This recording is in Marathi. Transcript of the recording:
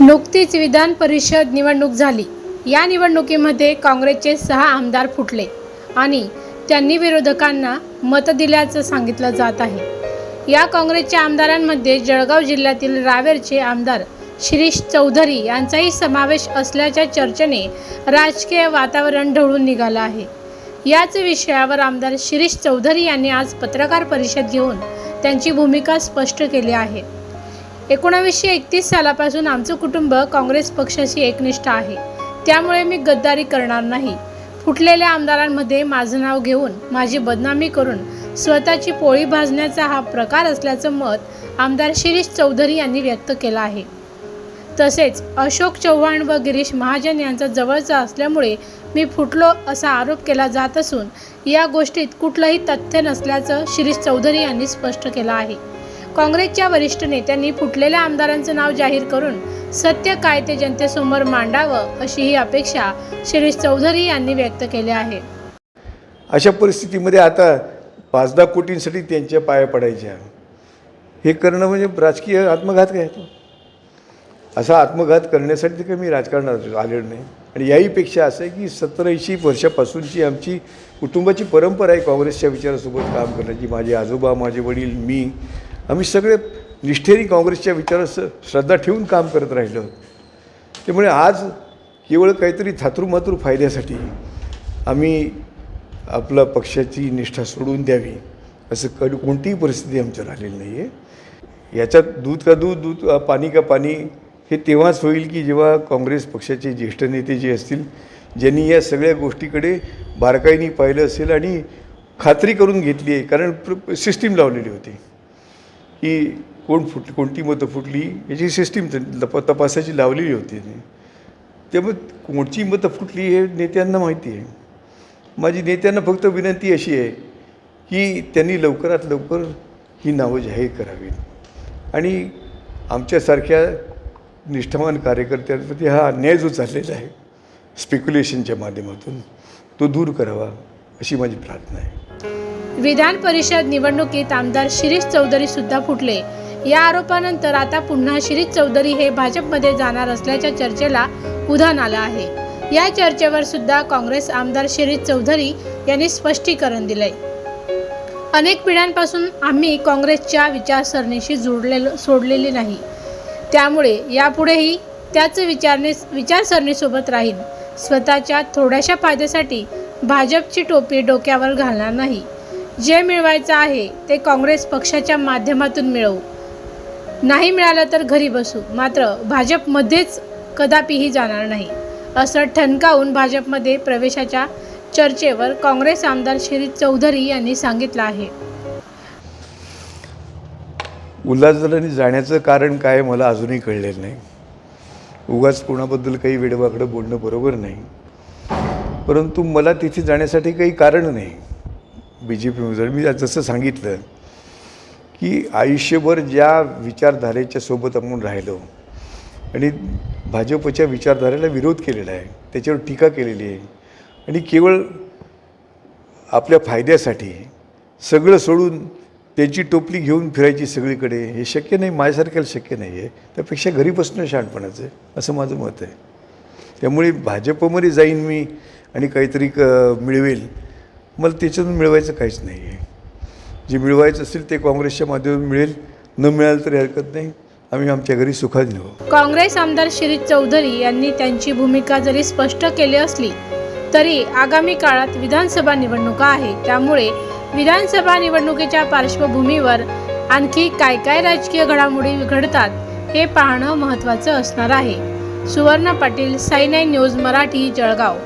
नुकतीच विधान परिषद निवडणूक झाली. या निवडणुकीमध्ये काँग्रेसचे सहा आमदार फुटले आणि त्यांनी विरोधकांना मत दिल्याचं सांगितलं जात आहे. या काँग्रेसच्या आमदारांमध्ये जळगाव जिल्ह्यातील रावेरचे आमदार शिरीष चौधरी यांचाही समावेश असल्याच्या चर्चेने राजकीय वातावरण ढवळून निघालं आहे. याच विषयावर आमदार शिरीष चौधरी यांनी आज पत्रकार परिषद घेऊन त्यांची भूमिका स्पष्ट केली आहे. एकोणावीसशे एकतीस सालापासून आमचं कुटुंब काँग्रेस पक्षाशी एकनिष्ठ आहे. त्यामुळे मी गद्दारी करणार नाही. फुटलेल्या आमदारांमध्ये माझं नाव घेऊन माझी बदनामी करून स्वतःची पोळी भाजण्याचा हा प्रकार असल्याचं मत आमदार शिरीष चौधरी यांनी व्यक्त केलं आहे. तसेच अशोक चव्हाण व गिरीश महाजन यांचा जवळचा असल्यामुळे मी फुटलो असा आरोप केला जात असून या गोष्टीत कुठलंही तथ्य नसल्याचं शिरीष चौधरी यांनी स्पष्ट केलं आहे. काँग्रेसच्या वरिष्ठ नेत्यांनी फुटलेल्या आमदारांचं नाव जाहीर करून सत्य काय ते जनतेसमोर मांडावं अशी ही अपेक्षा शिरीष चौधरी यांनी व्यक्त केली आहे. अशा परिस्थितीमध्ये आता पाच दहा कोटींसाठी त्यांच्या पाया पडायच्या. हे करणं म्हणजे राजकीय आत्मघात काय? तो असा आत्मघात करण्यासाठी काही मी राजकारणात आलेलो नाही. आणि याहीपेक्षा असं आहे की सत्तर ऐंशी वर्षापासूनची आमची कुटुंबाची परंपरा आहे काँग्रेसच्या विचारासोबत काम करण्याची. माझे आजोबा माझे वडील मी आम्ही सगळे निष्ठेरी काँग्रेसच्या विचारास श्रद्धा ठेवून काम करत राहिलो. त्यामुळे आज केवळ काहीतरी थातरू फायद्यासाठी आम्ही आपला पक्षाची निष्ठा सोडून द्यावी असं कधी कोणतीही परिस्थिती आमच्या राहिलेली नाही आहे याच्यात दूध का दूध दूध पाणी का पाणी हे तेव्हाच होईल की जेव्हा काँग्रेस पक्षाचे ज्येष्ठ नेते जे असतील ज्यांनी या सगळ्या गोष्टीकडे बारकाईने पाहिलं असेल आणि खात्री करून घेतली आहे. कारण प्र सिस्टीम लावलेली होती. की कोण फुट कोणती मतं फुटली याची सिस्टीम तप तपासाची लावलेली होती त्यामुळे कोणची मतं फुटली हे नेत्यांना माहिती आहे. माझी नेत्यांना फक्त विनंती अशी आहे की त्यांनी लवकरात लवकर ही नावं जाहीर करावीत. आणि आमच्यासारख्या निष्ठावान कार्यकर्त्यांप्रती हा अन्याय जो चाललेला आहे स्पेक्युलेशनच्या माध्यमातून तो दूर करावा अशी माझी प्रार्थना आहे. विधान परिषद निवडणुकीत आमदार शिरीष चौधरी सुद्धा फुटले. या आरोपानंतर आता पुन्हा शिरीष चौधरी हे भाजपमध्ये जाणार असल्याच्या चर्चेला उधाण आलं आहे. या चर्चेवर सुद्धा काँग्रेस आमदार शिरीष चौधरी यांनी स्पष्टीकरण दिलंय. अनेक पिढ्यांपासून आम्ही काँग्रेसच्या विचारसरणीशी जोडलेलो सोडलेली नाही. त्यामुळे यापुढेही त्याच विचारणे विचारसरणीसोबत राहीन. स्वतःच्या थोड्याशा फायद्यासाठी भाजपची टोपी डोक्यावर घालणार नाही. जे मिळवायचं आहे ते काँग्रेस पक्षाच्या माध्यमातून मिळवू. नाही मिळालं तर घरी बसू. मात्र भाजपमध्येच कदापिही जाणार नाही. असं ठणकावून भाजपमध्ये प्रवेशाच्या चर्चेवर काँग्रेस आमदार शिरीष चौधरी यांनी सांगितलं आहे. उल्हासदारांनी जाण्याचं कारण काय मला अजूनही कळलेलं नाही. उगाच कोणाबद्दल काही वेडवाकडं बोलणं बरोबर नाही. परंतु मला तिथे जाण्यासाठी काही कारण नाही. बी जे पीमध्ये मी जसं सांगितलं की आयुष्यभर ज्या विचारधारेच्या सोबत आपण राहिलो आणि भाजपच्या विचारधारेला विरोध केलेला आहे त्याच्यावर टीका केलेली आहे आणि केवळ आपल्या फायद्यासाठी सगळं सोडून त्यांची टोपली घेऊन फिरायची सगळीकडे हे शक्य नाही माझ्यासारख्याला शक्य नाही आहे त्यापेक्षा घरी बसणं शहाणपणाचं आहे असं माझं मत आहे. त्यामुळे भाजपमध्ये जाईन मी आणि काहीतरी क मिळवेल. मला त्याच्यातून मिळवायचं काहीच नाही आहे जे मिळवायचं असेल ते काँग्रेसच्या माध्यमातून मिळेल. न मिळालं तरी हरकत नाही. आम्ही आमच्या घरी सुखात नेऊ काँग्रेस आमदार शिरीष चौधरी यांनी त्यांची भूमिका जरी स्पष्ट केली असली तरी आगामी काळात विधानसभा निवडणुका आहे त्यामुळे विधानसभा निवडणुकीच्या पार्श्वभूमीवर आणखी काय काय राजकीय घडामोडी घडतात हे पाहणं महत्त्वाचं असणार आहे. सुवर्ण पाटील साईनाई न्यूज मराठी जळगाव.